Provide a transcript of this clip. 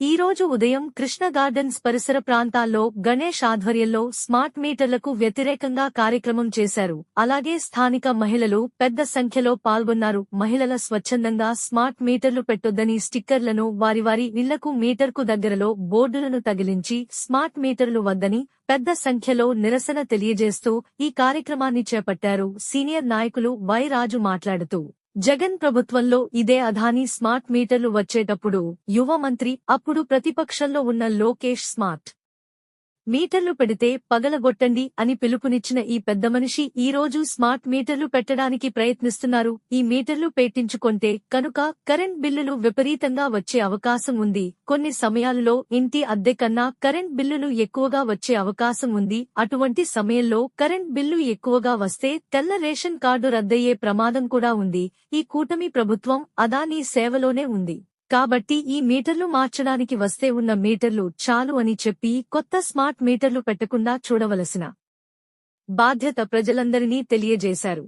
ఈ రోజు ఉదయం కృష్ణ గార్డెన్స్ పరిసర ప్రాంతాల్లో గణేష్ ఆధ్వర్యంలో స్మార్ట్ మీటర్లకు వ్యతిరేకంగా కార్యక్రమం చేశారు. అలాగే స్థానిక మహిళలు పెద్ద సంఖ్యలో పాల్గొన్నారు. మహిళల స్వచ్ఛందంగా స్మార్ట్ మీటర్లు పెట్టొద్దని స్టిక్కర్లను వారి వారి ఇళ్ళకు మీటర్కు దగ్గరలో బోర్డులను తగిలించి స్మార్ట్ మీటర్లు వద్దని పెద్ద సంఖ్యలో నిరసన తెలియజేస్తూ ఈ కార్యక్రమాన్ని చేపట్టారు. సీనియర్ నాయకులు వై రాజు మాట్లాడుతూ జగన్ ప్రభుత్వంలో ఇదే అధానీ స్మార్ట్ మీటర్లు వచ్చేటప్పుడు యువ మంత్రి అప్పుడు ప్రతిపక్షంలో ఉన్న లోకేష్ స్మార్ట్. మీటర్లు పెడితే పగలగొట్టండి అని పిలుపునిచ్చిన ఈ పెద్ద మనిషి ఈ రోజు స్మార్ట్ మీటర్లు పెట్టడానికి ప్రయత్నిస్తున్నారు. ఈ మీటర్లు పెట్టించుకుంటే కనుక కరెంట్ బిల్లులు విపరీతంగా వచ్చే అవకాశం ఉంది. కొన్ని సమయాల్లో ఇంటి అద్దె కన్నా కరెంట్ బిల్లులు ఎక్కువగా వచ్చే అవకాశం ఉంది. అటువంటి సమయంలో కరెంట్ బిల్లు ఎక్కువగా వస్తే తెల్ల రేషన్ కార్డు రద్దయ్యే ప్రమాదం కూడా ఉంది. ఈ కూటమి ప్రభుత్వం అదానీ సేవలోనే ఉంది. కాబట్టి ఈ మీటర్లు మార్చడానికి వస్తే ఉన్న మీటర్లు చాలు అని చెప్పి కొత్త స్మార్ట్ మీటర్లు పెట్టకుండా చూడవలసిన బాధ్యత ప్రజలందరినీ తెలియజేశారు.